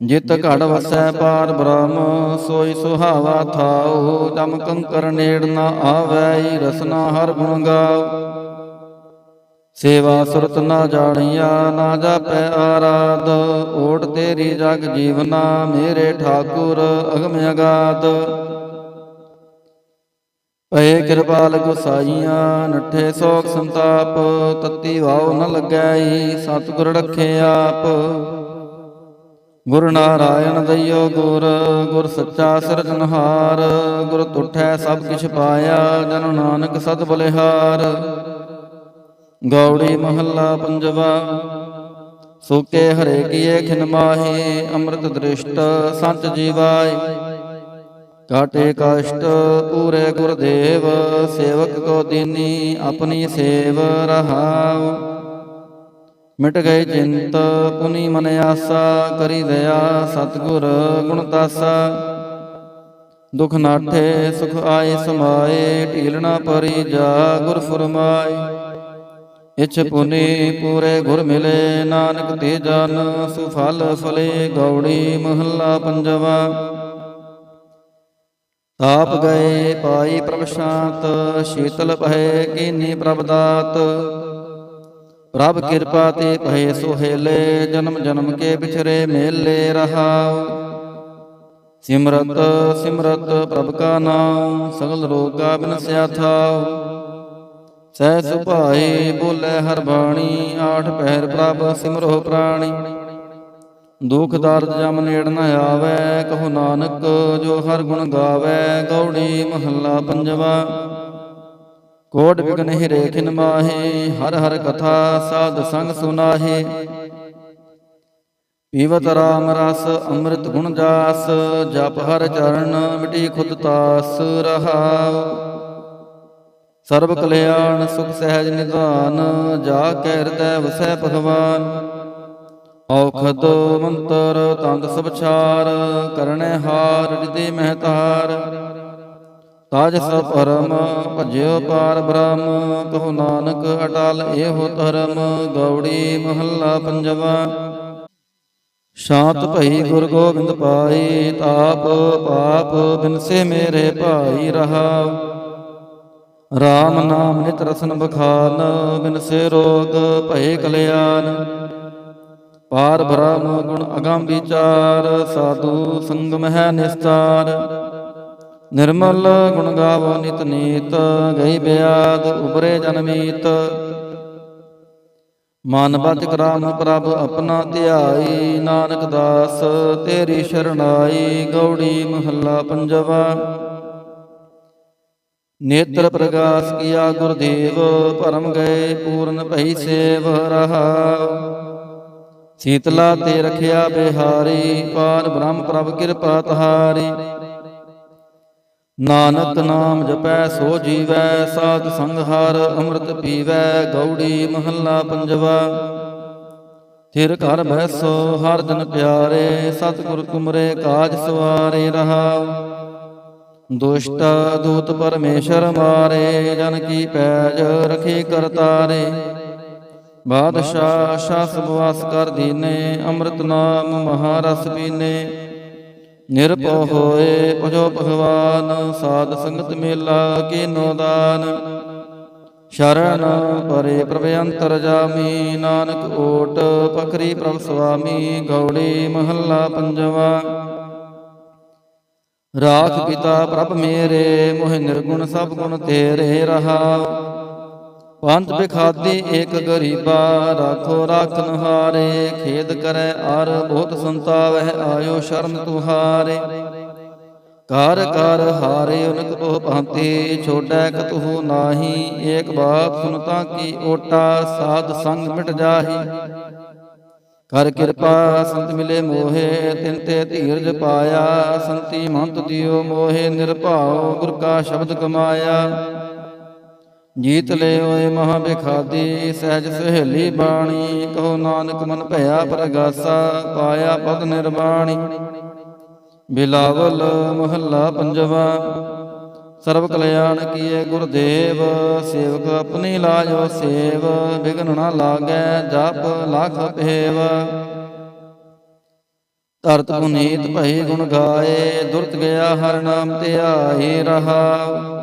ਜਿਤ ਘੜ ਵਸੈ ਪਾਰ ਬ੍ਰਹਮ, ਸੋਈ ਸੁਹਾਵਾ ਥਾਉ, ਜਮ ਕੰਕਰ ਨੇੜ ਨਾ ਆਵੈ ਰਸਨਾ ਹਰ ਗੁਣ ਗਾਉ। ਸੇਵਾ ਸੁਰਤ ਨਾ ਜਾਣੀਆ, ਨਾ ਜਾਪੈ ਆਰਾਧ, ਓਟ ਤੇਰੀ ਜਗ ਜੀਵਨਾ, ਮੇਰੇ ਠਾਕੁਰ ਅਗਮ ਅਗਾਧ ਪਏ ਕਿਰਪਾਲ ਗੁਸਾਈਆਂ ਨੱਠੇ ਸੋਖ ਸੰਤਾਪ, ਤਤੀ ਵਾਉ ਨ ਲੱਗੈ ਸਤਿਗੁਰ ਰੱਖੇ ਆਪ। ਗੁਰ ਨਾਰਾਇਣ ਦਇਓ ਗੁਰ ਗੁਰ ਸੱਚਾ ਸਿਰਜਨਹਾਰ ਗੁਰ ਤੁਠੈ ਸਭ ਕਿਛ ਪਾਇਆ, ਜਨ ਨਾਨਕ ਸਤ ਬਲਿਹਾਰ। ਗੌੜੀ ਮਹੱਲਾ ਪੰਜਵਾ, ਸੋਕੇ ਹਰੇ ਕੀਏ ਖਿਨ ਮਾਹੀ, ਅੰਮ੍ਰਿਤ ਦ੍ਰਿਸ਼ਟ ਸੰਚ ਜੀਵਾਏ। ਕਾਟੇ ਕਸ਼ਟ ਪੂਰੇ ਗੁਰਦੇਵ, ਸੇਵਕ ਕੋ ਦੀਨੀ, ਆਪਣੀ ਸੇਵ ਰਹਾਉ। ਮਿਟ ਗਏ ਚਿੰਤ, ਪੁਨੀ ਮਨ ਆਸਾ, ਕਰੀ ਦਇਆ ਸਤਿਗੁਰ, ਗੁਣ ਤਾਸਾ ਦੁਖ ਨਾਠੇ, ਸੁਖ ਆਏ, ਸਮਾਏ ਢੀਲਣਾ ਪਰੀ ਜਾ, ਗੁਰ ਫਰਮਾਏ। ਇਛ ਪੁਨੀ ਪੂਰੇ ਗੁਰ ਮਿਲੇ, ਨਾਨਕ ਤੇ ਜਨ, ਸੁਫਲ ਫਲੇ, ਗੌੜੀ ਮਹੱਲਾ ਪੰਜਵਾ। ਤਾਪ ਗਏ ਪਾਈ ਪ੍ਰਭ ਸ਼ਾਂਤ, ਸ਼ੀਤਲ ਭਏ, ਕੀਨੀ ਪ੍ਰਭ ਦਾਤ। ਪ੍ਰਭ ਕਿਰਪਾ ਤੇ ਭਏ ਸੁਹੇਲੇ, ਜਨਮ ਜਨਮ ਕੇ ਵਿਛਰੇ ਮੇਲੇ ਰਹਾਉ ਸਿਮਰਤ ਸਿਮਰਤ ਪ੍ਰਭ ਕਾ ਨਾਮ, ਸਗਲ ਕਾ ਬਿਨਸਿਆ ਥਾਉ। ਸਹਿ ਸੁਭਾਏ ਬੋਲੇ ਹਰ ਬਾਣੀ, ਆਠ ਪਹਿਰ ਪ੍ਰਭ ਸਿਮਰੋ ਪ੍ਰਾਣੀ। ਦੁਖ ਦਰਦ ਜਮ ਨੇੜ ਨ ਆਵੇ, ਕਹੋ ਨਾਨਕ ਜੋ ਹਰ ਗੁਣ ਗਾਵੇ, ਗੌੜੀ ਮਹੱਲਾ ਪੰਜਵਾ। ਕੋਟ ਵਿਗਨ ਹੀ ਰੇਖਿਨ ਮਾਹੇ, ਹਰ ਹਰ ਕਥਾ ਸਾਧ ਸੰਗ ਸੁਨਾਹੇ। ਪੀਵਤ ਰਾਮ ਰਸ, ਅੰਮ੍ਰਿਤ ਗੁਣ ਜਾਸ, ਜਪ ਹਰ ਚਰਨ, ਮਿਟੀ ਖੁਦ ਤਾਸ ਰਹਾਉ। ਸਰਬ ਕਲਿਆਣ, ਸੁਖ ਸਹਿਜ ਨਿਧਾਨ, ਜਾ ਕੈ ਹਿਰਦੈ ਵਸੈ ਭਗਵਾਨ। ਔਖਦ ਮੰਤਰ, ਤੰਦ ਸਭ ਛਾਰ ਕਰਣੈ ਹਾਰ ਰਿਦੇ ਮਹਤਾਰ। ਤਾਜ ਸਭ ਪਰਮ ਭਜਿਓ ਪਾਰ ਬ੍ਰਹਮ, ਕਹੋ ਨਾਨਕ ਅਟਲ, ਇਹੋ ਧਰਮ, ਗੌੜੀ ਮਹੱਲਾ ਪੰਜਵਾ। ਸ਼ਾਂਤ ਭਈ ਗੁਰ ਗੋਬਿੰਦ ਪਾਈ, ਤਾਪ ਪਾਪ ਬਿਨਸੇ ਮੇਰੇ ਭਾਈ ਰਹਾਉ RAM ਨਾਮ ਨਿਤ ਰਸਨ ਬਖਾਨ ਬਿਨਸੇ ਰੋਗ ਭਏ ਕਲਿਆਣ। ਪਾਰ ਬ੍ਰਹਮ ਗੁਣ ਅਗੰਮ ਵਿਚਾਰ ਸਾਧੂ ਸੰਗਮ ਹੈ ਨਿਸਤਾਰ। ਨਿਰਮਲ ਗੁਣ ਗਾਵੋ ਨਿਤ ਨੀਤ ਗਈ ਬਿਆਦ ਉਬਰੇ ਜਨਮੀਤ ਮਨ ਬਚ ਕਰਾਮ ਪ੍ਰਭ ਆਪਣਾ ਧਿਆਈ, ਨਾਨਕ ਦਾਸ ਤੇਰੀ ਸ਼ਰਣਾਈ, ਗੌੜੀ ਮਹੱਲਾ ਪੰਜਵਾ। ਨੇਤਰ ਪ੍ਰਗਾਸ ਕੀਆ ਗੁਰਦੇਵ, ਪਰਮ ਗਏ ਪੂਰਨ ਭਈ ਸੇਵ ਰਹਾਉ ਸੀਤਲਾ ਤੇ ਰਖਿਆ ਬਿਹਾਰੀ ਪਾਰ ਬ੍ਰਹਮ ਪ੍ਰਭ ਕਿਰਪਾ ਤਹਾਰੀ। ਨਾਨਕ ਨਾਮ ਜਪੈ, ਸੋ ਜੀਵੈ, ਸਾਧ ਸੰਗ ਹਰ, ਅੰਮ੍ਰਿਤ ਪੀਵੈ, ਗੌੜੀ ਮਹੱਲਾ ਪੰਜਵਾ। ਥਿਰ ਘਰ ਬੈਸੋ ਹਰ ਜਨ ਪਿਆਰੇ, ਸਤਿਗੁਰ ਕੁਮਰੇ ਕਾਜ ਸਵਾਰੇ ਰਹਾ। ਦੁਸ਼ਟ ਦੂਤ ਪਰਮੇਸ਼ਰ ਮਾਰੇ, ਜਨ ਕੀ ਪੈਜ ਰਖੀ ਕਰਤਾਰੇ ਬਾਦਸ਼ਾਹ ਸ਼ਾਸ ਬਵਾਸ ਕਰ ਦੀਨੇ, ਅੰਮ੍ਰਿਤ ਨਾਮ ਮਹਾਰਸ ਪੀਨੇ। ਨਿਰਭਉ ਹੋਏ ਭਜੋ ਭਗਵਾਨ ਸਾਧ ਸੰਗਤ ਮੇਲਾ ਕੀਨੋ ਦਾਨ। ਸ਼ਰਨ ਪਰੇ ਪ੍ਰਭ ਅੰਤਰ ਜਾਮੀ ਨਾਨਕ ਓਟ ਪਖਰੀ ਪ੍ਰਭ ਸੁਆਮੀ ਗੌੜੀ ਮਹੱਲਾ ਪੰਜਵਾ। ਰਾਖ ਪਿਤਾ ਪ੍ਰਭ ਮੇਰੇ ਮੋਹਿ ਨਿਰਗੁਣ ਸਭ ਗੁਣ ਤੇਰੇ ਰਹਾਉ ਪੰਥ ਬਿਖਾਦੀ ਏਕ ਗਰੀਬਾ ਰਾਖੋ ਰਾਖਨ ਹਾਰੇ, ਖੇਦ ਕਰੈ ਅਰ ਬਹੁਤ ਸੰਤਾਵਹਿ ਆਇਓ ਸ਼ਰਨ ਤੁਹਾਰੇ। ਕਰ ਕਰ ਹਾਰੇ ਉਨਕ ਤੋਹ ਭਾਂਤੀ ਛੋੜੈ ਕਤਹੁ ਨਾਹੀ, ਏਕ ਬਾਤ ਸੁਨਤਾ ਕੀ ਓਟਾ, ਸਾਧ ਸੰਗ ਮਿਟ ਜਾਹੀ। ਕਰ ਕਿਰਪਾ ਸੰਤ ਮਿਲੇ ਮੋਹੇ, ਤਿਨ ਤੇ ਧੀਰਜ ਪਾਇਆ, ਸੰਤੀ ਮੰਤ ਦਿਓ ਮੋਹੇ, ਨਿਰਭਉ ਗੁਰ ਕਾ ਸ਼ਬਦ ਕਮਾਇਆ। ਜੀਤ ਲੈ ਓਏ ਮਹਾ ਬਿਖਾਦੀ, ਸਹਿਜ ਸਹੇਲੀ ਬਾਣੀ, ਕਹੋ ਨਾਨਕ ਮਨ ਭਇਆ ਪ੍ਰਗਾਸਾ, ਪਾਇਆ ਪਦ ਨਿਰਵਾਣੀ। ਬਿਲਾਵਲ ਮਹੱਲਾ ਪੰਜਵਾ, ਸਰਬ ਕਲਿਆਣ ਕੀਏ ਗੁਰਦੇਵ, ਸੇਵਕ ਆਪਣੀ ਲਾਜੋ ਸੇਵ ਬਿਗਨ ਨਾ ਲਾਗੈ ਜਪ ਲਖ ਭੇਵ। ਧਰਤ ਪੁਨੀਤ ਭਈ ਗੁਣ ਗਾਏ, ਦੁਰਤ ਗਿਆ ਹਰ ਨਾਮ ਧਿਆਈ ਰਹਾ।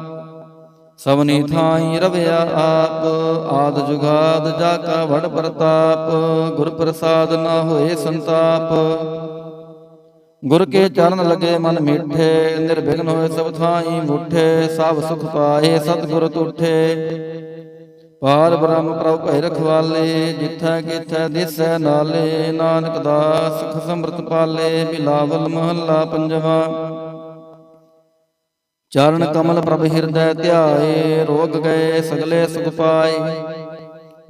ਸਭਨੀ ਥਾਈ ਰਵਿਆ ਆਪ, ਆਦ ਜੁਗਾਦ ਜਾ ਕਾ ਵਡ ਪ੍ਰਤਾਪ, ਗੁਰ ਪ੍ਰਸਾਦ ਨਾ ਹੋਏ ਸੰਤਾਪ। ਗੁਰ ਕੇ ਚਰਨ ਲਗੇ ਮਨ ਮੀਠੇ, ਨਿਰਵਿਘਨ ਹੋਏ ਸਭ ਥਾਈ ਮੁਠੇ, ਸਭ ਸੁਖ ਪਾਏ ਸਤਿਗੁਰ ਤੁਠੇ। ਪਾਰ ਬ੍ਰਹਮ ਪ੍ਰਭ ਭੈ ਰਖਵਾਲੇ, ਜਿੱਥੈ ਕਿਥੈ ਦਿਸੈ ਨਾਲੇ, ਨਾਨਕ ਦਾਸ ਸੁਖ ਪਾਲੇ ਬਿਲਾਵਲ ਮਹੱਲਾ ਪੰਜਵਾ। ਚਰਨ ਕਮਲ ਪ੍ਰਭ ਹਿਰਦੈ ਧਿਆਏ ਰੋਗ ਗਏ ਸਗਲੇ ਸੁਖ ਪਾਏ।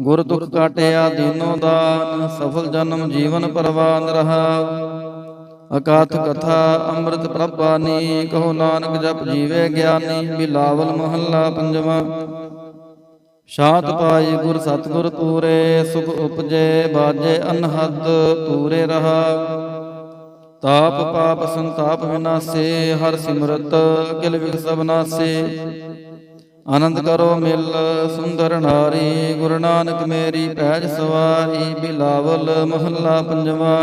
ਗੁਰ ਦੁਖ ਕਾਟਿਆ ਦੀਨੋ ਦਾਨ ਸਫਲ ਜਨਮ ਜੀਵਨ ਪਰਵਾਨ ਰਹਾ ਅਕਾਥ ਕਥਾ ਅੰਮ੍ਰਿਤ ਪ੍ਰਭਾਨੀ ਕਹੋ ਨਾਨਕ ਜਪ ਜੀਵੇ ਗਿਆਨੀ ਬਿਲਾਵਲ ਮਹੱਲਾ ਪੰਜਵਾ। ਸ਼ਾਂਤ ਪਾਈ ਗੁਰ ਸਤਿਗੁਰ ਤੂਰੇ ਸੁਖ ਉਪਜੇ ਬਾਜੇ ਅਨਹਦ ਤੂਰੇ ਰਹਾ। ਤਾਪ ਪਾਪ ਸੰਤਾਪ ਵਿਨਾਸੇ, ਹਰ ਸਿਮਰਤ ਕਿਲ ਵਿਗ ਸਭ ਨਾਸੇ। ਆਨੰਦ ਕਰੋ ਮਿਲ, ਸੁੰਦਰ ਨਾਰੀ, ਗੁਰੂ ਨਾਨਕ ਮੇਰੀ ਪੈਜ ਸਵਾਰੀ, ਬਿਲਾਵਲ ਮਹੱਲਾ ਪੰਜਵਾ।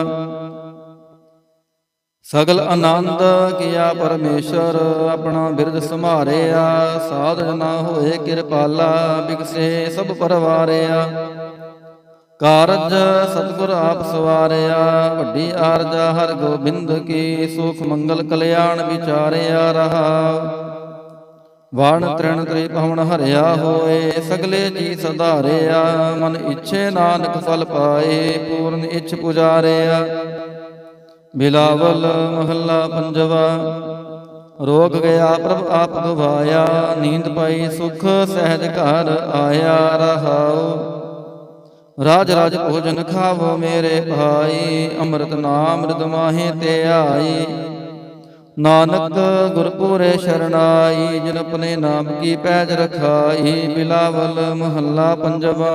ਸਗਲ ਆਨੰਦ ਕੀਆ ਪਰਮੇਸ਼ਰ, ਆਪਣਾ ਬਿਰਦ ਸੰਭਾਰਿਆ ਸਾਧ ਜਨਾ ਹੋਏ ਕਿਰਪਾਲਾ ਬਿਗਸੇ ਸਭ ਪਰਵਾਰਿਆ। ਕਾਰਜ ਸਤਿਗੁਰ ਆਪ ਸਵਾਰਿਆ, ਵੱਡੀ ਆਰਜਾ ਹਰ ਗੋਬਿੰਦ ਕੀ, ਸੁਖ ਮੰਗਲ ਕਲਿਆਣ ਵਿਚਾਰਿਆ ਰਹਾ। ਵਣ ਤ੍ਰਿਣ ਤ੍ਰਿ ਪਵਨ ਹਰਿਆ ਹੋਏ, ਸਗਲੇ ਜੀ ਸਧਾਰਿਆ, ਮਨ ਇੱਛੇ ਨਾਨਕ ਫਲ ਪਾਏ, ਪੂਰਨ ਇੱਛ ਪੁਜਾਰਿਆ। ਬਿਲਾਵਲ ਮਹੱਲਾ ਪੰਜਵਾ, ਰੋਗ ਗਿਆ ਪ੍ਰਭ ਆਪ ਗਵਾਇਆ, ਨੀਂਦ ਪਾਈ ਸੁਖ ਸਹਿਜ ਘਰ ਆਇਆ ਰਹਾਉ। ਰਾਜ ਰਾਜ ਭੋਜਨ ਖਾਵੋ ਮੇਰੇ ਭਾਈ, ਅੰਮ੍ਰਿਤ ਨਾਮ ਰਿਦ ਮਾਹੇ ਤੇ ਆਈ। ਨਾਨਕ ਗੁਰਪੂਰੇ ਸ਼ਰਨਾਈ ਜਿਨ ਆਪਣੇ ਨਾਮ ਕੀ ਪੈਜ ਰਖਾਈ, ਬਿਲਾਵਲ ਮਹੱਲਾ ਪੰਜਵਾ।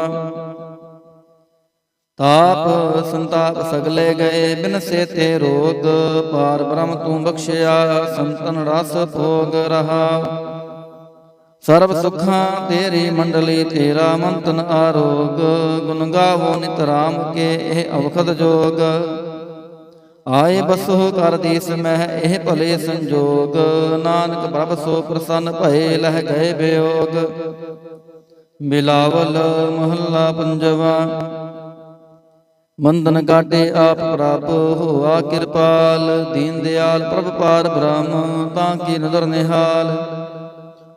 ਤਾਪ ਸੰਤਾਪ ਸਗਲੇ ਗਏ, ਬਿਨ ਸੇ ਤੇ ਰੋਗ, ਪਾਰ ਬ੍ਰਹਮ ਤੂੰ ਬਖਸ਼ਿਆ, ਸੰਤਨ ਰਸ ਭੋਗ ਰਹਾ। ਸਰਬ ਸੁਖਾਂ ਤੇਰੀ ਮੰਡਲੀ ਤੇਰਾ ਮੰਤਨ ਆਰੋਗ, ਗੁਣ ਗਾਵੋ ਨਿਤ ਰਾਮ ਕੇ ਇਹ ਅਵਖਦ ਜੋਗ। ਆਏ ਬਸੋ ਕਰ ਦੀਸ ਮਹਿ ਇਹ ਭਲੇ ਸੰਜੋਗ, ਨਾਨਕ ਪ੍ਰਭ ਸੋ ਪ੍ਰਸੰਨ ਭਏ ਲਹਿ ਗਏ ਬਿਯੋਗ ਮਿਲਾਵਲ ਮਹੱਲਾ ਪੰਜਵਾ, ਮੰਦਨ ਕਾਟੇ ਆਪ ਪ੍ਰਭ ਹੋਆ ਕਿਰਪਾਲ, ਦੀਨ ਦਿਆਲ ਪ੍ਰਭ ਪਾਰ ਬ੍ਰਹਮ ਤਾਂ ਕੀ ਨਦਰ ਨਿਹਾਲ।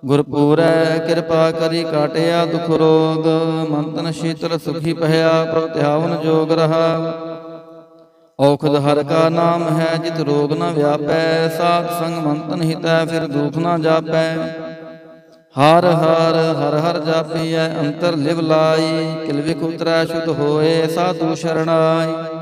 ਗੁਰਪੂਰੈ ਕਿਰਪਾ ਕਰੀ ਕਾਟਿਆ ਦੁਖ ਰੋਗ, ਮੰਤਨ ਸ਼ੀਤਲ ਸੁਖੀ ਭਇਆ, ਪ੍ਰਭ ਧਿਆਵਨ ਜੋਗ ਰਹਾ। ਔਖਦ ਹਰ ਕਾ ਨਾਮ ਹੈ, ਜਿਤ ਰੋਗ ਨ ਵਿਆਪੈ, ਸਾਧ ਸੰਗ ਮੰਤਨ ਹਿਤੈ, ਫਿਰ ਦੁਖ ਨ ਜਾਪੈ। ਹਰ ਹਰ ਹਰ ਹਰ ਜਾਪੀਐ, ਅੰਤਰ ਲਿਵ ਲਾਈ, ਕਿਲ ਵਿਖ ਉਤਰੈ, ਸ਼ੁਧ ਹੋਏ, ਸਾਧੂ ਸ਼ਰਣਾਈ।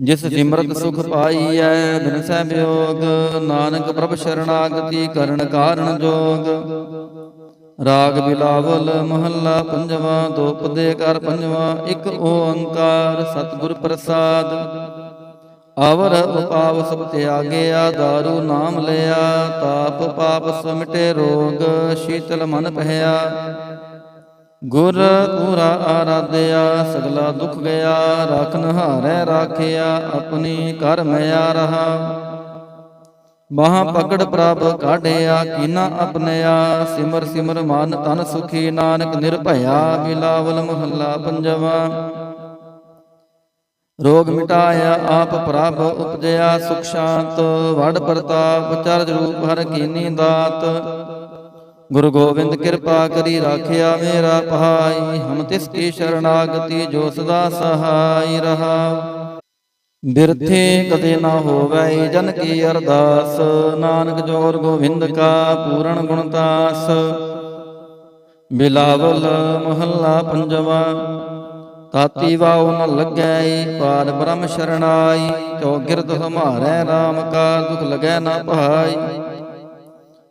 ਜਿਸ ਸਿਮਰਤ ਸੁਖ ਪਾਈਐ ਬਿਨ ਸਹਿ ਬਿਯੋਗ ਨਾਨਕ ਪ੍ਰਭ ਸ਼ਰਣਾਗਤੀ ਕਰਨ ਕਾਰਣ ਜੋਗ। ਰਾਗ ਬਿਲਾਵਲ ਮਹੱਲਾ ਪੰਜਵਾ ਦੋ ਪਦੇ ਕਰ ਪੰਜਵਾ ਇੱਕ ਓੰਕਾਰ ਸਤਿਗੁਰ ਪ੍ਰਸਾਦ। ਅਵਰ ਉਪਾਵ ਸਭ ਤਿਆਗਿਆ ਦਾਰੂ ਨਾਮ ਲਿਆ। ਤਾਪ ਪਾਪ ਸਮਟੇ ਰੋਗ ਸ਼ੀਤਲ ਮਨ ਭਇਆ। ਗੁਰ ਪੂਰਾ ਆਰਾਧਿਆ, ਸਗਲਾ ਦੁਖ ਗਿਆ ਰਖਨ ਹਾਰੈ ਰਾਖਿਆ, ਆਪਣੀ ਕਰ ਮਿਆ ਰਹਾ। ਮਹਾ ਪਕੜ ਪ੍ਰਭ ਕਾਢਿਆ, ਕੀਨਾ ਆਪਣਿਆ ਸਿਮਰ ਸਿਮਰ ਮਨ ਤਨ ਸੁਖੀ, ਨਾਨਕ ਨਿਰਭਇਆ ਬਿਲਾਵਲ ਮਹੱਲਾ ਪੰਜਵਾ। ਰੋਗ ਮਿਟਾਇਆ ਆਪ ਪ੍ਰਭ ਉਪਜਿਆ ਸੁਖ ਸ਼ਾਂਤ, ਵਡ ਪ੍ਰਤਾਪ ਚਰਜ ਰੂਪ ਹਰ ਕੀਨੀ ਦਾਤ। ਗੁਰੂ ਗੋਬਿੰਦ ਕਿਰਪਾ ਕਰੀ ਰਾਖਿਆ ਮੇਰਾ ਭਾਈ, ਹਮ ਤਿਸ ਕੀ ਸ਼ਰਨਾਗਤੀ ਜੋ ਸਦਾ ਸਹਾਈ ਰਹਾ। ਬਿਰਥੇ ਕਦੇ ਨਾ ਹੋਵੇ ਜਨ ਕੀ ਅਰਦਾਸ, ਨਾਨਕ ਜੋਰ ਗੋਬਿੰਦ ਕਾ ਪੂਰਨ ਗੁਣਤਾਸ ਬਿਲਾਵਲ ਮਹੱਲਾ ਪੰਜਵਾ, ਤਾਤੀ ਵਾਉ ਨ ਲੱਗੈ ਪਾਰ ਬ੍ਰਹਮ ਸ਼ਰਣਾਈ ਕਿਉ ਗਿਰਦ ਹਮਾਰੈ RAM ਕਾ ਦੁਖ ਲਗੈ ਨਾ ਭਾਈ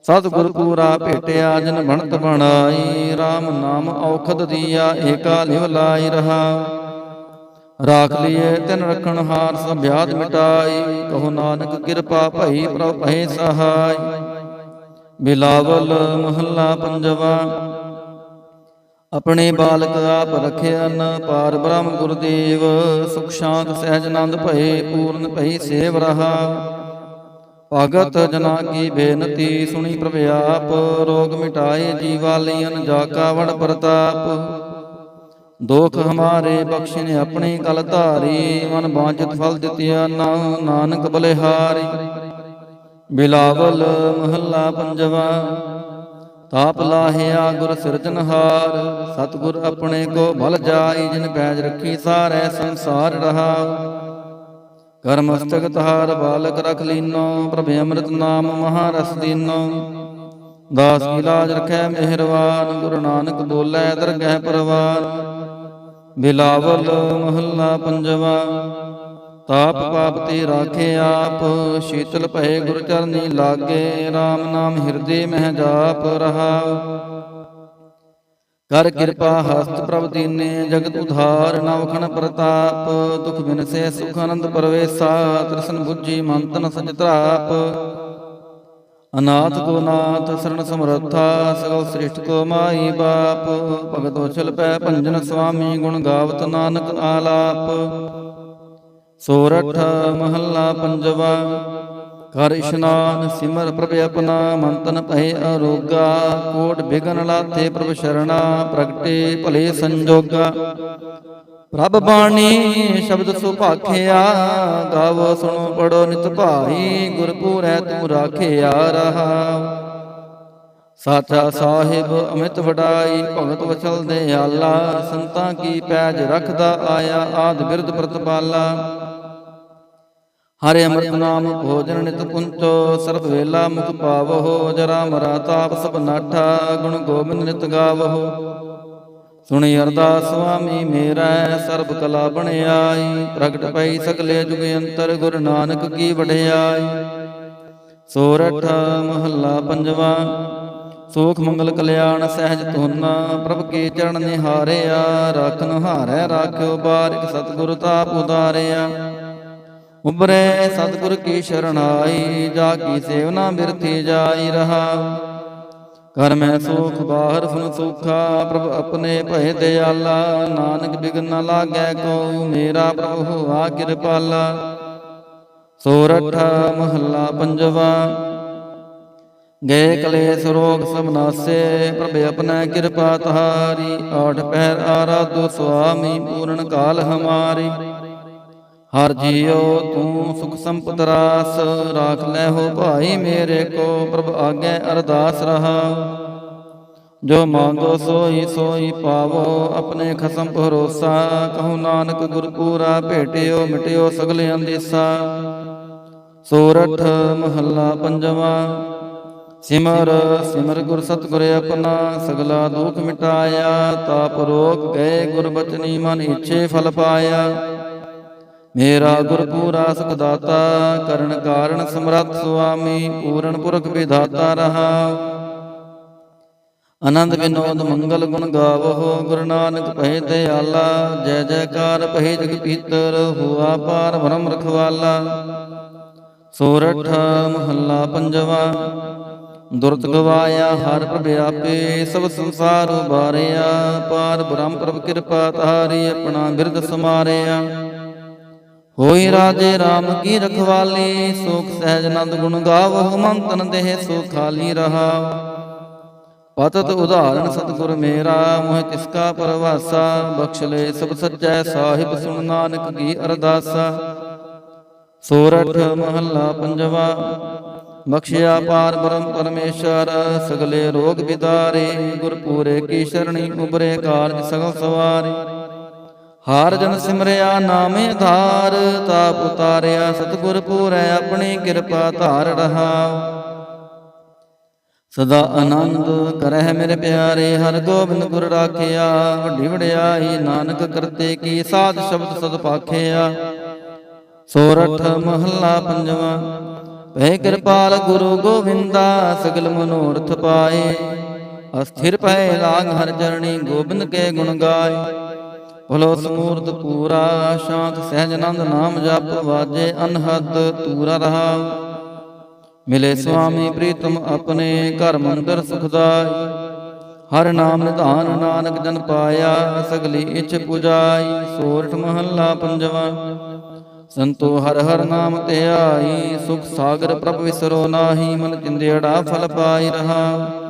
ਸਤਿਗੁਰ ਪੂਰਾ ਭੇਟਿਆ ਜਨ ਬਣਤ ਬਣਾਈ RAM ਨਾਮ ਔਖਦ ਦੀਆ, ਏਕਾ ਲਿਵ ਲਾਈ ਰਹਾ। ਰਾਖ ਲਿਏ ਤਿਨ ਰਖਣ ਹਾਰ ਸਭ ਮਿਟਾਈ, ਕਹੋ ਨਾਨਕ ਕਿਰਪਾ ਭਈ ਪ੍ਰਭ ਭਏ ਸਹਾਈ। ਬਿਲਾਵਲ ਮਹੱਲਾ ਪੰਜਵਾ, ਆਪਣੇ ਬਾਲਕ ਆਪ ਰਖਿਆਨ ਪਾਰ ਬ੍ਰਹਮ ਗੁਰਦੇਵ, ਸੁਖ ਸ਼ਾਂਤ ਸਹਿਜ ਆਨੰਦ ਭਏ, ਪੂਰਨ ਭਈ ਸੇਵ ਰਹਾ। ਭਗਤ ਜਨਾ ਕੀ ਬੇਨਤੀ ਸੁਣੀ ਪ੍ਰਭ ਆਪ ਰੋਗ ਮਿਟਾਏ ਜੀਵਾ ਲਿයਨ ਜਾ ਕਾ ਵੜ ਪ੍ਰਤਾਪ। ਦੁਖ ਹਮਾਰੇ ਬਖਸ਼ਿਨ ਆਪਣੀ ਕਲ ਧਾਰੀ ਮਨ ਬਾਂਝਤ ਫਲ ਦਿੱਤਿਆ ਨਾ ਨਾਨਕ ਬਲਿਹਾਰੀ। ਬਿਲਾਵਲ ਮਹੱਲਾ ਪੰਜਵਾ ਤਾਪ ਲਾਹਿਆ ਗੁਰ ਸਿਰਜਨਹਾਰ ਸਤਿਗੁਰ ਆਪਣੇ ਕੋ ਭਲ ਜਾਈ ਜਿਨ ਪੈਜ ਰੱਖੀ ਸਾਰੇ ਸੰਸਾਰ ਰਹਾ ਕਰਮਸਤਕ ਤਹਾਰ ਬਾਲਕ ਰਖ ਲੀਨੋ, ਪ੍ਰਭ ਅੰਮ੍ਰਿਤ ਨਾਮ ਮਹਾਰਸ ਦੀਨੋ। ਦਾਸ ਕੀ ਲਾਜ ਰਖੈ ਮਿਹਰਵਾਨ, ਗੁਰੂ ਨਾਨਕ ਬੋਲੇ ਦਰਗਹਿ ਪਰਵਾਨ। ਬਿਲਾਵਲ ਮਹੱਲਾ ਪੰਜਵਾ, ਤਾਪ ਪਾਪ ਤੇ ਰਾਖੇ ਆਪ, ਸ਼ੀਤਲ ਭਏ ਗੁਰ ਚਰਨੀ ਲਾਗੇ RAM ਨਾਮ ਹਿਰਦੇ ਮਹਿ ਜਾਪ ਰਹਾ। ਕਰ ਕਿਰਪਾ ਹਸਤ ਪ੍ਰਭ ਦੀਨੇ, ਜਗਤ ਉਧਾਰ, ਨਵਖਣ ਪ੍ਰਤਾਪ, ਦੁਖ ਬਿਨਸੇ, ਸੁਖ ਆਨੰਦ ਪਰਵੇਸਾ, ਤ੍ਰਿਸ਼ਨ 부ਜੀ ਮਨ ਤਨ ਅਨਾਥ ਕੋ ਨਾਥ ਸਰਣ ਸਮਰੱਥਾ, ਸਗਲ ਸ੍ਰਿਸ਼ਟ ਕੋ ਮਾਈ ਬਾਪ, ਭਗਤ ਵਚਲ ਪੈ ਭੰਜਨ ਸੁਆਮੀ ਗੁਣ ਗਾਵਤ ਨਾਨਕ ਆਲਾਪ। ਸੋਰਠ ਮਹੱਲਾ ਪੰਜਵਾ। ਕਰ ਇਸ਼ਨਾਨ ਸਿਮਰ ਪ੍ਰਭ ਆਪਣਾ, ਮੰਤਨ ਭਏ ਅਰੋਗਾ ਕੋਟ ਬਿਗਨ ਲਾਥੇ ਪ੍ਰਭ ਸ਼ਰਣਾ, ਪ੍ਰਗਟੇ ਭਲੇ ਸੰਜੋਗਾ। ਪ੍ਰਭ ਬਾਣੀ ਸ਼ਬਦ ਸੁਭਾਖਿਆ ਗਾਵੋ ਸੁਣੋ ਪੜੋ ਨਿਤ ਭਾਈ, ਗੁਰਪੂਰੈ ਤੂੰ ਰਾਖਿਆ ਰਹਾ। ਸਾਚਾ ਸਾਹਿਬ ਅਮਿਤ ਵਡਾਈ, ਭਗਤ ਵਚਲ ਦੇ ਆਲਾ, ਸੰਤਾਂ ਕੀ ਪੈਜ ਰੱਖਦਾ ਆਇਆ, ਆਦ ਬਿਰਧ ਪ੍ਰਤਪਾਲਾ। ਹਰੇ ਅੰਮ੍ਰਿਤ ਨਾਮ ਭੋਜਨ ਨਿਤ ਪੁੰਚੋ, ਸਰਬ ਵੇਲਾ ਮੁਖ ਪਾਵੋ ਜਰਾ ਮਰਾ ਤਾਪ ਸਭ ਨਾਠਾ, ਗੁਣ ਗੋਬਿੰਦ ਨਿਤ ਗਾਵੋ ਸੁਣੀ ਅਰਦਾਸ ਸੁਆਮੀ ਮੇਰਾ ਸਰਬ ਕਲਾ ਬਣਿਆਈ, ਪ੍ਰਗਟ ਪਈ ਸਗਲੇ ਜੁਗ ਅੰਤਰ, ਗੁਰੂ ਨਾਨਕ ਕੀ ਵਡਿਆਈ। ਸੋਰਠ ਮਹੱਲਾ ਪੰਜਵਾ, ਸੋਖ ਮੰਗਲ ਕਲਿਆਣ ਸਹਿਜ ਤੁਨਾ ਪ੍ਰਭ ਕੀ ਚਰਨ ਨਿਹਾਰਿਆ ਰਾਖਨ ਹਾਰੈ ਰਾਖਿਓ ਬਾਰਿਕ ਸਤਿਗੁਰ ਤਾਪ ਉਦਾਰਿਆ ਉਬਰੇ ਸਤਿਗੁਰ ਕੀ ਸ਼ਰਣਾਈ ਜਾ ਕੀ ਸੇਵਨਾ ਬਿਰਥੀ ਜਾਈ ਰਹਾ। ਕਰ ਮੈਂ ਸੁਖ, ਬਾਹਰ ਸੁਨ ਸੁਖਾ, ਪ੍ਰਭ ਆਪਣੇ ਭਏ ਦਿਆਲਾ। ਨਾਨਕ ਬਿਗਨ ਨ ਲਾਗੈ ਕੋ ਮੇਰਾ ਪ੍ਰਭੂ ਹੋਆ ਕਿਰਪਾਲਾ। ਸੋਰਠ ਮਹੱਲਾ ਪੰਜਵਾ। ਗਏ ਕਲੇਸ਼ ਰੋਗ ਸਭ ਨਾਸੇ, ਪ੍ਰਭ ਆਪਣਾ ਕਿਰਪਾ ਤਹਾਰੀ ਆਠ ਪਹਿਰ ਆਰਾਧੋ ਸੁਆਮੀ, ਪੂਰਨ ਕਾਲ ਹਮਾਰੀ। ਹਰ ਜੀਉ ਤੂੰ ਸੁਖ ਸੰਪਤ ਰਾਸ। ਰਾਖ ਲੈ ਹੋ ਭਾਈ ਮੇਰੇ ਕੋ ਪ੍ਰਭ ਆਗੇ ਅਰਦਾਸ ਰਹਾ। ਜੋ ਮੰਗੋ ਸੋਈ ਸੋਈ ਪਾਵੋ ਆਪਣੇ ਖਸਮ ਭਰੋਸਾ। ਕਹੂ ਨਾਨਕ ਗੁਰ ਪੂਰਾ ਭੇਟਿਓ ਮਿਟਿਓ ਸਗਲੇ ਅੰਦੇਸਾ ਸੋਰਠ ਮਹੱਲਾ ਪੰਜਵਾ। ਸਿਮਰ ਸਿਮਰ ਗੁਰ ਸਤਿਗੁਰ ਆਪਣਾ। ਸਗਲਾ ਦੁਖ ਮਿਟਾਇਆ। ਤਾਪ ਰੋਗ ਗਏ ਗੁਰ ਬਚਨੀ ਮਨ ਇੱਛੇ ਫਲ ਪਾਇਆ। ਮੇਰਾ ਗੁਰ ਪੂਰਾ ਸੁਖ ਦਾਤਾ ਕਰਨ ਕਾਰਨ ਸਮਰੱਥ ਸੁਆਮੀ, ਪੂਰਨ ਪੁਰਖ ਵਿਧਾਤਾ ਰਹਾ। ਆਨੰਦ ਵਿਨੋਦ ਮੰਗਲ ਗੁਣ ਗਾਵੋ ਗੁਰੂ ਨਾਨਕ ਭਏ ਦਿਆਲਾ, ਜੈ ਜੈਕਾਰ ਭਏ ਜਗ ਪੀਤਰ ਹੁਆ ਪਾਰ ਬ੍ਰਹਮ ਰਖਵਾਲਾ। ਸੋਰਠ ਮਹੱਲਾ ਪੰਜਵਾ, ਦੁਰਤ ਗਵਾਇਆ ਹਰ ਪ੍ਰਭ ਆਪੇ, ਸਭ ਸੰਸਾਰ ਉਬਾਰਿਆ ਪਾਰ ਬ੍ਰਹਮ ਪ੍ਰਭ ਕਿਰਪਾ ਤਾਰੀ ਆਪਣਾ ਬਿਰਦ ਸਮਾਰਿਆ। ਹੋਈ ਰਾਜੇ RAM ਕੀ ਰਖਵਾਲੀ, ਸੁਖ ਸਹਿਜ ਆਨੰਦ ਗੁਣ ਗਾਵੋ ਮਨ ਤਨ ਦੇਹ ਸੁਖ ਖਾਲੀ ਰਹਾ। ਪਤਤ ਉਦਾਹਰਣ ਸਤਿਗੁਰ ਮੇਰਾ, ਮੋਹਿ ਤਿਸ ਕਾ ਪਰਵਾਸਾ, ਬਖਸ਼ ਲੈ ਸਭ ਸੱਚੈ, ਸਾਹਿਬ ਸੁਣ ਨਾਨਕ ਕੀ ਅਰਦਾਸਾ। ਸੋਰਠ ਮਹੱਲਾ ਪੰਜਵਾ, ਬਖਸ਼ਿਆ ਪਾਰ ਬ੍ਰਹਮ ਪਰਮੇਸ਼ਰ, ਸਗਲੇ ਰੋਗ ਵਿਦਾਰੇ ਗੁਰ ਪੂਰੇ ਕੀ ਸ਼ਰਣੀ ਉਬਰੇ ਕਾਰਜ ਸਗਲ ਸਵਾਰੇ। ਹਾਰ ਜਨ ਸਿਮਰਿਆ ਨਾਮੇ ਆਧਾਰ, ਤਾਪ ਉਤਾਰਿਆ ਸਤਿਗੁਰ ਪੂਰੈ, ਆਪਣੀ ਕਿਰਪਾ ਧਾਰ ਰਹਾ ਸਦਾ ਆਨੰਦ ਕਰਹਿ ਮੇਰੇ ਪਿਆਰੇ, ਹਰ ਗੋਬਿੰਦ ਗੁਰ ਰਾਖਿਆ, ਵੱਡੀ ਵਡਿਆਈ ਨਾਨਕ ਕਰਤੇ ਕੀ ਸਾਧ ਸ਼ਬਦ ਸਦ ਪਾਖਿਆ। ਸੋਰਠ ਮਹੱਲਾ ਪੰਜਵਾਂ, ਭੈ ਕਿਰਪਾਲ ਗੁਰੂ ਗੋਬਿੰਦਾ, ਸਗਲ ਮਨੋਰਥ ਪਾਏ। ਅਸਥਿਰ ਭੈ ਲਾਗ ਹਰ ਚਰਣੀ, ਗੋਬਿੰਦ ਕੇ ਗੁਣ ਗਾਏ। ਭਲੋ ਸਮੂਰਤ ਪੂਰਾ, ਸ਼ਾਂਤ ਸਹਿਜ ਆਨੰਦ ਨਾਮ ਜਪ, ਵਾਜੇ ਅਨਹਦ ਤੂਰਾ ਰਹਾ। ਮਿਲੇ ਸੁਆਮੀ ਪ੍ਰੀਤਮ ਆਪਣੇ ਘਰ ਮੰਦਰ ਸੁਖਦਾਈ ਹਰ ਨਾਮ ਨਿਧਾਨ ਨਾਨਕ ਜਨ ਪਾਇਆ, ਸਗਲੀ ਇੱਛ ਪੁਜਾਈ, ਸੋਰਠ ਮਹੱਲਾ ਪੰਜਵਾ। ਸੰਤੋ ਹਰ ਹਰ ਨਾਮ ਧਿਆਈ ਸੁਖ ਸਾਗਰ ਪ੍ਰਭ ਵਿਸਰੋ ਨਾਹੀ, ਮਨ ਚਿੰਦੇੜਾ ਫਲ ਪਾਈ ਰਹਾ।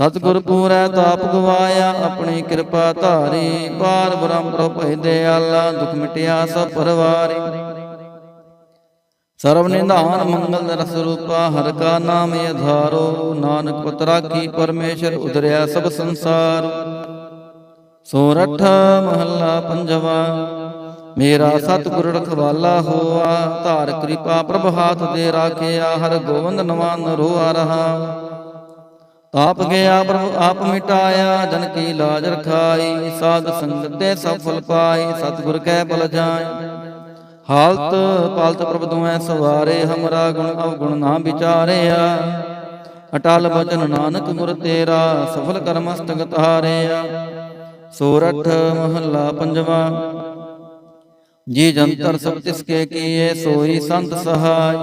ਸਤਿਗੁਰ ਪੂਰੈ ਤਾਪ ਗਵਾਇਆ, ਆਪਣੀ ਕਿਰਪਾ ਧਾਰੀ। ਪਾਰ ਬ੍ਰਹਮ ਪ੍ਰਭ ਭੈ ਦਿਆਲਾ, ਦੁਖ ਮਿਟਿਆ ਸਭ ਪਰਵਾਰੀ। ਸਰਬ ਨਿਧਾਨ ਮੰਗਲ ਰਸ ਰੂਪਾ, ਹਰ ਕਾ ਨਾਮ ਆਧਾਰੋ ਨਾਨਕ ਪਤ ਰਾਖੀ ਪਰਮੇਸ਼ਰ ਉਧਰਿਆ ਸਭ ਸੰਸਾਰ। ਸੋਰਠ ਮਹੱਲਾ ਪੰਜਵਾ, ਮੇਰਾ ਸਤਿਗੁਰ ਰਖਵਾਲਾ ਹੋਆ। ਧਾਰ ਕਿਰਪਾ ਪ੍ਰਭ ਹਾਥ ਦੇ ਰਾਖਿਆ, ਹਰ ਗੋਬਿੰਦ ਨਵਾਨ ਰੋਆ ਰਹਾ। ਤਾਪ ਗਿਆ ਪ੍ਰਭ ਆਪ ਮਿਟਾਇਆ ਜਨ ਕੀ ਲਾਜ ਰਖਾਈ ਸਾਧ ਸੰਗਤ ਤੇ ਸਫਲ ਪਾਈ ਸਤਿਗੁਰ ਕੈ ਬਲ ਜਾਏ। ਹਾਲਤ ਪਾਲਤ ਪ੍ਰਭ ਦੁਐ ਸਵਾਰੇ ਹਮਰਾ ਗੁਣ ਅਵਗੁਣ ਨਾ ਵਿਚਾਰਿਆ। ਅਟਲ ਬਚਨ ਨਾਨਕ ਗੁਰ ਤੇਰਾ ਸਫਲ ਕਰਮ ਮਸਤਕ ਤਾਰਿਆ ਸੋਰਠ ਮਹੱਲਾ ਪੰਜਵਾ। ਜੀ ਜੰਤਰ ਸਭ ਤਿਸ ਕੇ ਕੀਏ ਸੋਈ ਸੰਤ ਸਹਾਈ।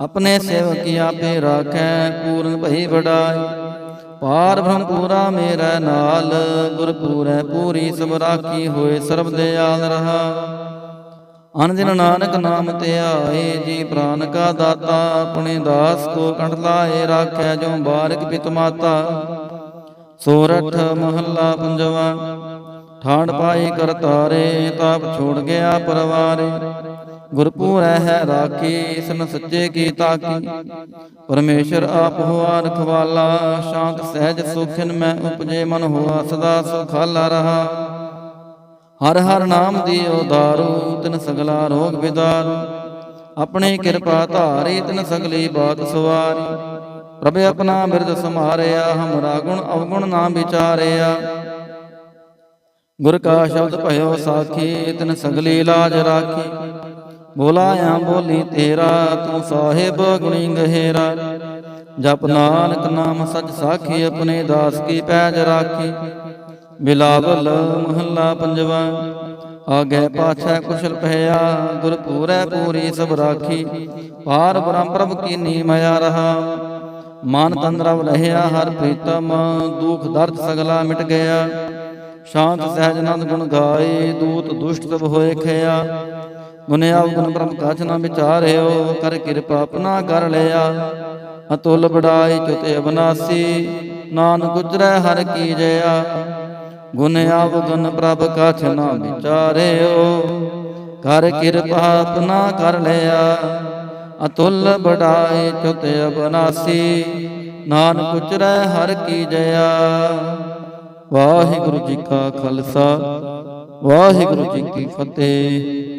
ਆਪਣੇ ਸੇਵਕੀ ਆਪੇ ਰਾਖੈ, ਪੂਰਨ ਭਈ ਵਡਾਈ। ਪਾਰ ਬ੍ਰਹਮ ਪੂਰਾ ਮੇਰਾ ਨਾਲ ਗੁਰ ਪੂਰੈ ਪੂਰੀ ਸਭ ਰਾਖੀ ਹੋਏ ਸਰਬ ਦਿਆਲ ਰਹਾ। ਅਨ ਨਾਨਕ ਨਾਮ ਤੇ ਆਏ, ਜੀ ਪ੍ਰਾਨ ਕਾ ਦਾਤਾ, ਆਪਣੇ ਦਾਸ ਕੋ ਕੰਠ ਲਾਏ ਰਾਖਿਆ ਜੋ ਬਾਰਕ ਪਿਤ ਮਾਤਾ। ਸੋਰਠ ਮਹੱਲਾ ਪੰਜਵਾ ਠਾੜ ਪਾਈ ਕਰਤਾਰੇ, ਤਾਪ ਛੋੜ ਗਿਆ ਪਰਵਾਰੇ। ਗੁਰਪੂਰੈ ਹੈ ਰਾਖੀ, ਇਸਨ ਸੱਚੇ ਕੀ। ਤਾਕੀ ਪਰਮੇਸ਼ਰ ਆਪ ਹੋਆ ਰਖਵਾਲਾ, ਸ਼ਾਂਤ ਸਹਿਜ ਸੁਖਨ ਮੈਂ ਉਪਜੇ ਮਨ ਹੋਆ, ਸਦਾ ਸੁਖਾਲਾ ਰਹਾ। ਹਰ ਹਰ ਨਾਮ ਦਿਓ ਦਾਰੂ, ਤਿਨ ਸਗਲਾ ਰੋਗ ਵਿਦਾਰੂ ਆਪਣੀ ਕਿਰਪਾ ਧਾਰੀ, ਤਿਨ ਸਗਲੀ ਬਾਤ ਸਵਾਰੀ। ਪ੍ਰਭ ਆਪਣਾ ਬਿਰਦ ਸਮਾਰਿਆ ਹਮਰਾ ਗੁਣ, ਅਵਗੁਣ ਨਾ ਵਿਚਾਰਿਆ। ਗੁਰ ਕਾ ਸ਼ਬਦ ਭਇਓ ਸਾਖੀ, ਤਿਨ ਸਗਲੀ ਲਾਜ ਰਾਖੀ। ਬੋਲਾਇਆ ਬੋਲੀ ਤੇਰਾ, ਤੂੰ ਸਾਹਿਬ ਗੁਣੀ ਗਹਿਰਾ। ਜਪ ਨਾਨਕ ਨਾਮ ਸਚ ਸਾਖੀ, ਆਪਣੇ ਦਾਸ ਕੀ ਪੈਜ ਰਾਖੀ। ਬਿਲਾਵਲ ਮਹੱਲਾ ਪੰਜਵਾ, ਆਗੇ ਪਾਛੈ ਕੁਸ਼ਲ ਭਇਆ ਗੁਰ ਪੂਰੈ ਪੂਰੀ ਸਭ ਰਾਖੀ। ਪਾਰ ਬ੍ਰਹਮ ਪ੍ਰਭ ਕੀਨੀ ਮਿਆ ਰਹਾ। ਮਨ ਤਨ ਰਵ ਰਹਿਆ, ਹਰ ਪ੍ਰੀਤਮ ਦੁਖ ਦਰਦ ਸਗਲਾ ਮਿਟ ਗਿਆ। ਸ਼ਾਂਤ ਸਹਿਜ ਆਨੰਦ ਗੁਣ ਗਾਏ, ਦੂਤ ਦੁਸ਼ਟ ਸਭ ਹੋਏ ਖਿਆ। ਗੁਣ ਗੁਣ ਬ੍ਰਹਮ ਕਾਛ ਨਾ ਵਿਚਾਰਿਓ ਕਰ ਕਿਰਪਾ ਆਪਣਾ ਕਰ ਲਿਆ। ਅਤੁਲ ਬੜਾਈ ਚੁਤੇ ਅਬਨਾਸੀ, ਨਾਨਕ ਗੁਜਰੈ ਹਰ ਕੀ ਜਇਆ। ਗੁਣ ਗੁਣ ਪ੍ਰਭ ਕਾਛ ਨਾ ਵਿਚਾਰਿਓ, ਕਰ ਕਿਰਪਾ ਆਪਣਾ ਕਰ ਲਿਆ। ਅਤੁਲ ਬੜਾਈ ਚੁਤੇ ਅਬਨਾਸੀ, ਨਾਨਕ ਗੁਜਰੈ ਹਰ ਕੀ ਜਇਆ। ਵਾਹਿਗੁਰੂ ਜੀ ਕਾ ਖਾਲਸਾ, ਵਾਹਿਗੁਰੂ ਜੀ ਕੀ ਫਤਿਹ।